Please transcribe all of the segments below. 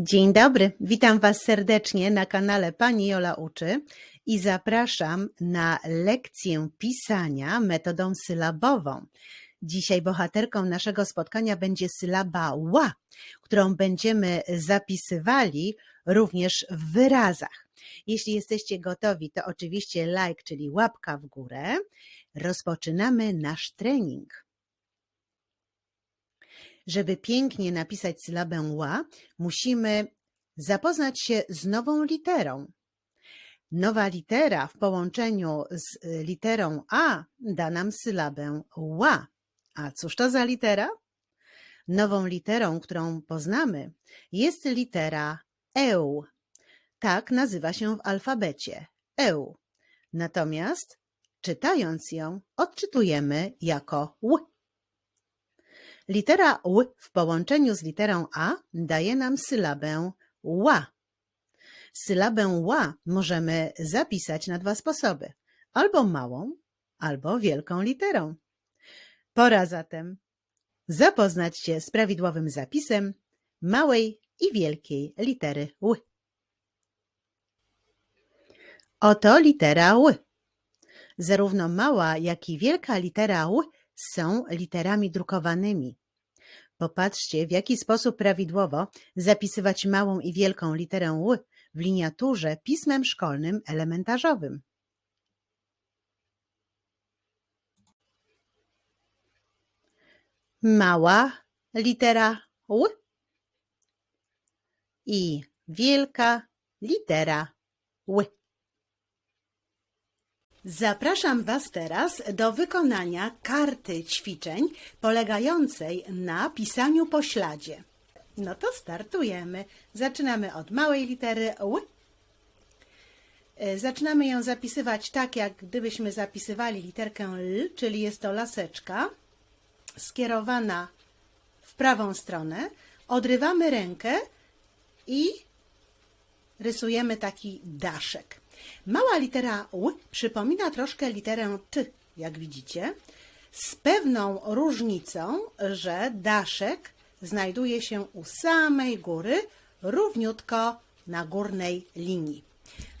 Dzień dobry, witam Was serdecznie na kanale Pani Jola Uczy i zapraszam na lekcję pisania metodą sylabową. Dzisiaj bohaterką naszego spotkania będzie sylaba ła, którą będziemy zapisywali również w wyrazach. Jeśli jesteście gotowi, to oczywiście like, czyli łapka w górę. Rozpoczynamy nasz trening. Żeby pięknie napisać sylabę ła, musimy zapoznać się z nową literą. Nowa litera w połączeniu z y, literą A da nam sylabę ła. A cóż to za litera? Nową literą, którą poznamy, jest litera EU. Tak nazywa się w alfabecie EU. Natomiast czytając ją, odczytujemy jako ł. Litera ł w połączeniu z literą a daje nam sylabę ła. Sylabę ła możemy zapisać na dwa sposoby: albo małą, albo wielką literą. Pora zatem zapoznać się z prawidłowym zapisem małej i wielkiej litery ł. Oto litera ł. Zarówno mała, jak i wielka litera ł są literami drukowanymi. Popatrzcie, w jaki sposób prawidłowo zapisywać małą i wielką literę ł w liniaturze pismem szkolnym elementarzowym. Mała litera ł i wielka litera ł. Zapraszam Was teraz do wykonania karty ćwiczeń polegającej na pisaniu po śladzie. No to startujemy. Zaczynamy od małej litery Ł. Zaczynamy ją zapisywać tak, jak gdybyśmy zapisywali literkę L, czyli jest to laseczka skierowana w prawą stronę. Odrywamy rękę i rysujemy taki daszek. Mała litera Ł przypomina troszkę literę T, jak widzicie, z pewną różnicą, że daszek znajduje się u samej góry, równiutko na górnej linii.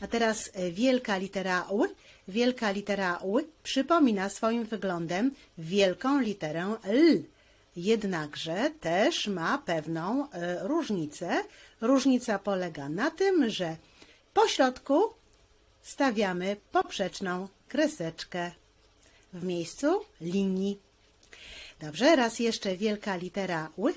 A teraz wielka litera Ł. Wielka litera Ł przypomina swoim wyglądem wielką literę L. Jednakże też ma pewną e, różnicę. Różnica polega na tym, że po środku stawiamy poprzeczną kreseczkę w miejscu linii. Dobrze, raz jeszcze wielka litera Ł,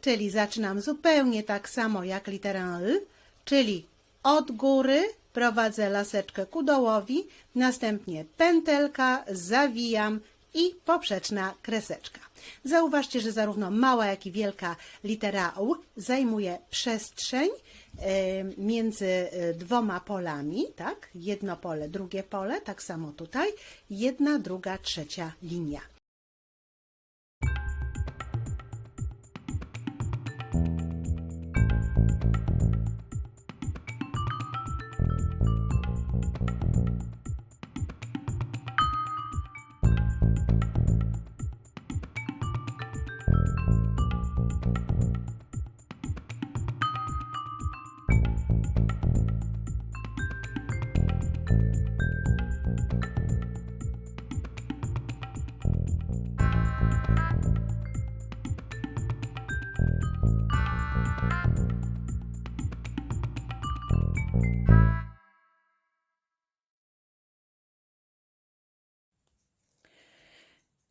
czyli zaczynam zupełnie tak samo jak literę L, czyli od góry prowadzę laseczkę ku dołowi, następnie pętelka, zawijam i poprzeczna kreseczka. Zauważcie, że zarówno mała, jak i wielka litera Ł zajmuje przestrzeń między e, dwoma polami, tak? Jedno pole, drugie pole, tak samo tutaj. Jedna, druga, trzecia linia.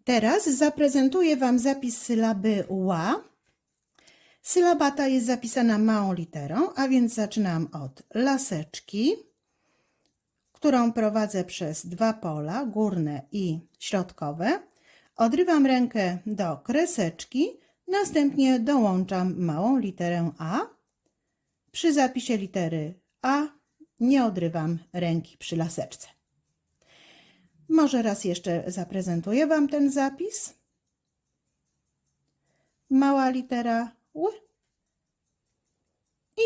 Teraz zaprezentuję Wam zapis sylaby ła. Sylaba ta jest zapisana małą literą, a więc zaczynam od laseczki, którą prowadzę przez dwa pola, górne i środkowe. Odrywam rękę do kreseczki, następnie dołączam małą literę A. Przy zapisie litery A nie odrywam ręki przy laseczce. Może raz jeszcze zaprezentuję Wam ten zapis. Mała litera Ł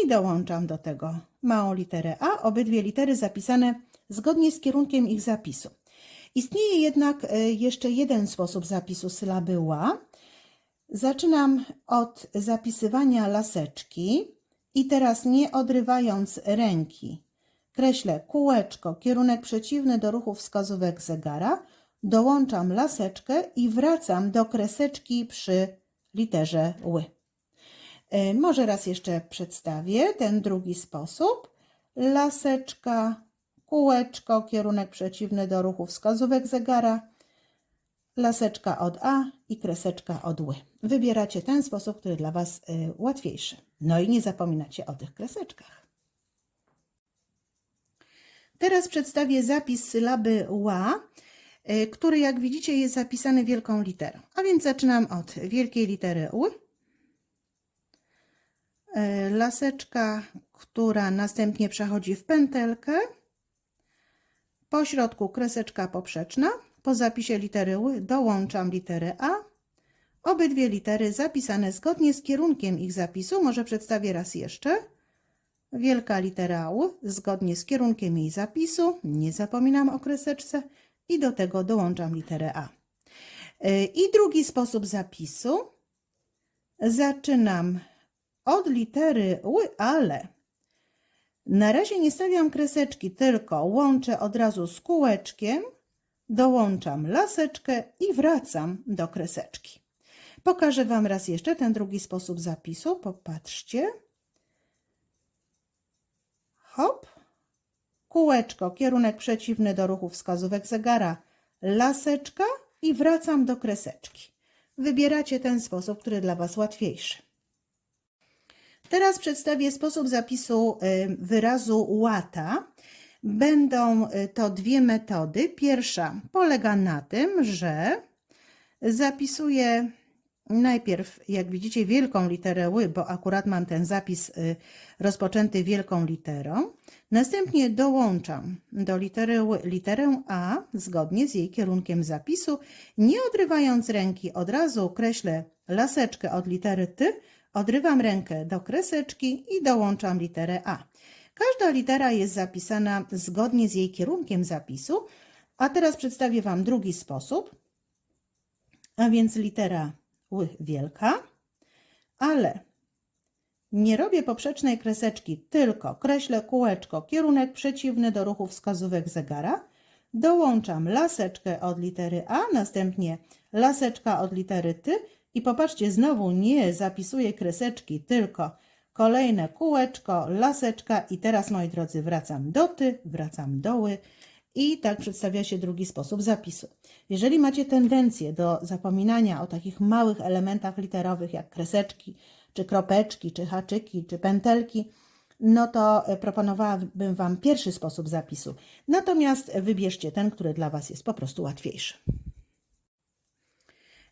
i dołączam do tego małą literę A, obydwie litery zapisane zgodnie z kierunkiem ich zapisu. Istnieje jednak e, jeszcze jeden sposób zapisu sylaby ła. Zaczynam od zapisywania laseczki i teraz nie odrywając ręki, kreślę kółeczko, kierunek przeciwny do ruchu wskazówek zegara, dołączam laseczkę i wracam do kreseczki przy literze ły. E, Może raz jeszcze przedstawię ten drugi sposób. Laseczka, kółeczko, kierunek przeciwny do ruchu wskazówek zegara, laseczka od A i kreseczka od ły. Wybieracie ten sposób, który dla Was y, łatwiejszy. No i nie zapominacie o tych kreseczkach. Teraz przedstawię zapis sylaby ła, y, który jak widzicie jest zapisany wielką literą. A więc zaczynam od wielkiej litery ł. Y, Laseczka, która następnie przechodzi w pętelkę. Po środku kreseczka poprzeczna. Po zapisie litery ły dołączam literę A. Obydwie litery zapisane zgodnie z kierunkiem ich zapisu. Może przedstawię raz jeszcze. Wielka litera Ł zgodnie z kierunkiem jej zapisu. Nie zapominam o kreseczce. I do tego dołączam literę A. Y, I drugi sposób zapisu. Zaczynam od litery Ły, ale na razie nie stawiam kreseczki, tylko łączę od razu z kółeczkiem, dołączam laseczkę i wracam do kreseczki. Pokażę Wam raz jeszcze ten drugi sposób zapisu. Popatrzcie. Hop. Kółeczko, kierunek przeciwny do ruchu wskazówek zegara, laseczka i wracam do kreseczki. Wybieracie ten sposób, który dla Was łatwiejszy. Teraz przedstawię sposób zapisu y, wyrazu łata. Będą y, to dwie metody. Pierwsza polega na tym, że zapisuję najpierw, jak widzicie, wielką literę ły, bo akurat mam ten zapis y, rozpoczęty wielką literą. Następnie dołączam do litery ły literę A zgodnie z jej kierunkiem zapisu. Nie odrywając ręki, od razu kreślę laseczkę od litery T, odrywam rękę do kreseczki i dołączam literę A. Każda litera jest zapisana zgodnie z jej kierunkiem zapisu, a teraz przedstawię Wam drugi sposób, a więc litera wielka, ale nie robię poprzecznej kreseczki, tylko kreślę kółeczko, kierunek przeciwny do ruchu wskazówek zegara, dołączam laseczkę od litery A, następnie laseczka od litery T i popatrzcie, znowu nie zapisuję kreseczki, tylko kolejne kółeczko, laseczka i teraz, moi drodzy, wracam do ty, wracam doły i tak przedstawia się drugi sposób zapisu. Jeżeli macie tendencję do zapominania o takich małych elementach literowych jak kreseczki, czy kropeczki, czy haczyki, czy pętelki, no to e, proponowałabym Wam pierwszy sposób zapisu. Natomiast wybierzcie ten, który dla Was jest po prostu łatwiejszy.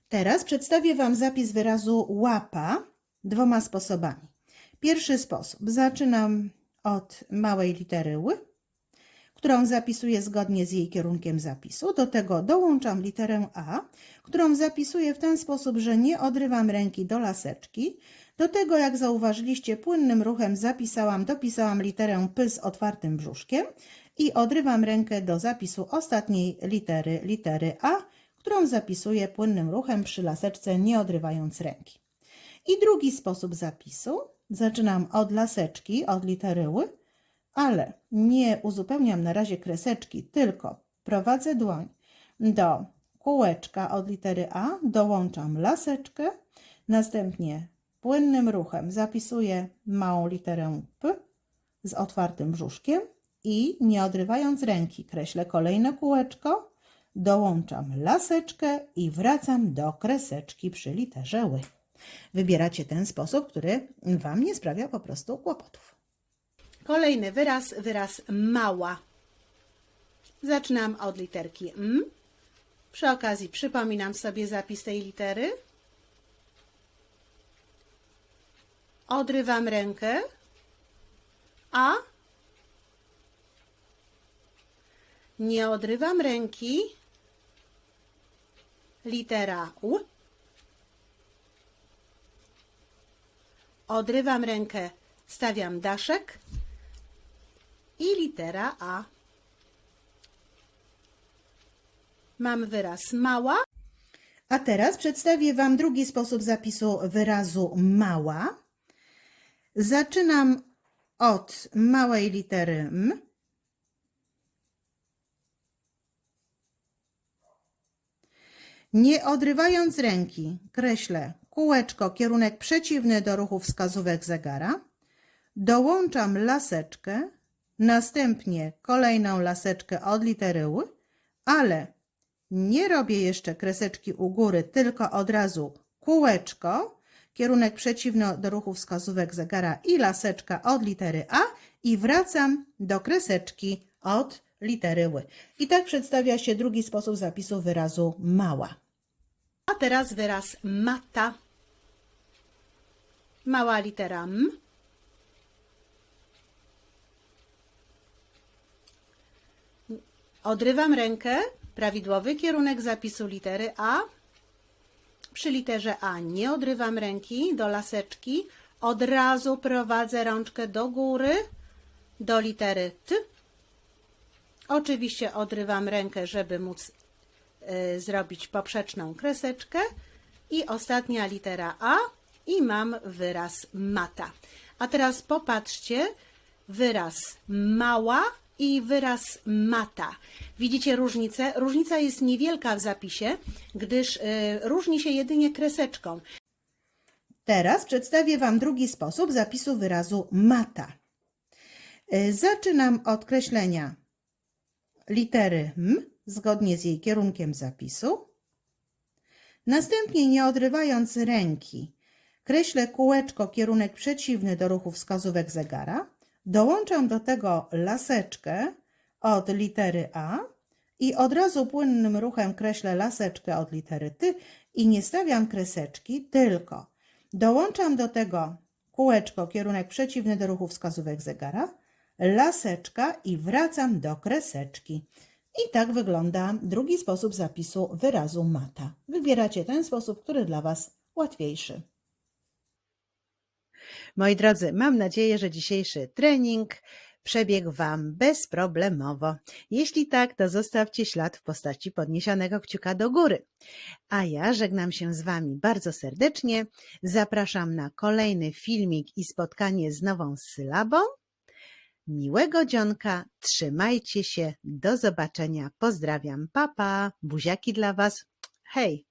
Teraz przedstawię Wam zapis wyrazu łapa dwoma sposobami. Pierwszy sposób. Zaczynam od małej litery ły, którą zapisuję zgodnie z jej kierunkiem zapisu. Do tego dołączam literę A, którą zapisuję w ten sposób, że nie odrywam ręki do laseczki. Do tego, jak zauważyliście, płynnym ruchem zapisałam, dopisałam literę P z otwartym brzuszkiem i odrywam rękę do zapisu ostatniej litery, litery A, którą zapisuję płynnym ruchem przy laseczce, nie odrywając ręki. I drugi sposób zapisu. Zaczynam od laseczki, od litery ły, ale nie uzupełniam na razie kreseczki, tylko prowadzę dłoń do kółeczka od litery A, dołączam laseczkę, następnie płynnym ruchem zapisuję małą literę P z otwartym brzuszkiem i nie odrywając ręki kreślę kolejne kółeczko, dołączam laseczkę i wracam do kreseczki przy literze ły. Wybieracie ten sposób, który Wam nie sprawia po prostu kłopotów. Kolejny wyraz, wyraz mała. Zaczynam od literki M. Przy okazji przypominam sobie zapis tej litery. Odrywam rękę. A. Nie odrywam ręki. Litera U. Odrywam rękę, stawiam daszek i litera A. Mam wyraz mała, A teraz przedstawię Wam drugi sposób zapisu wyrazu mała. Zaczynam od małej litery M. Nie odrywając ręki, kreślę kółeczko, kierunek przeciwny do ruchu wskazówek zegara. Dołączam laseczkę, następnie kolejną laseczkę od litery Ł, ale nie robię jeszcze kreseczki u góry, tylko od razu kółeczko, kierunek przeciwny do ruchu wskazówek zegara i laseczka od litery A i wracam do kreseczki od litery Ł. I tak przedstawia się drugi sposób zapisu wyrazu mała. A teraz wyraz mata. Mała litera M. Odrywam rękę, prawidłowy kierunek zapisu litery A. Przy literze A nie odrywam ręki do laseczki, od razu prowadzę rączkę do góry, do litery T. Oczywiście odrywam rękę, żeby móc y, zrobić poprzeczną kreseczkę. I ostatnia litera A i mam wyraz mata. A teraz popatrzcie, wyraz mała i wyraz mata. Widzicie różnicę? Różnica jest niewielka w zapisie, gdyż y, różni się jedynie kreseczką. Teraz przedstawię Wam drugi sposób zapisu wyrazu mata. Y, Zaczynam od kreślenia litery M zgodnie z jej kierunkiem zapisu. Następnie, nie odrywając ręki, kreślę kółeczko, kierunek przeciwny do ruchu wskazówek zegara. Dołączam do tego laseczkę od litery A i od razu płynnym ruchem kreślę laseczkę od litery T i nie stawiam kreseczki, tylko dołączam do tego kółeczko, kierunek przeciwny do ruchu wskazówek zegara, laseczka i wracam do kreseczki. I tak wygląda drugi sposób zapisu wyrazu mata. Wybieracie ten sposób, który dla Was łatwiejszy. Moi drodzy, mam nadzieję, że dzisiejszy trening przebiegł Wam bezproblemowo. Jeśli tak, to zostawcie ślad w postaci podniesionego kciuka do góry. A ja żegnam się z Wami bardzo serdecznie. Zapraszam na kolejny filmik i spotkanie z nową sylabą. Miłego dzionka, trzymajcie się, do zobaczenia, pozdrawiam, papa, buziaki dla Was, hej!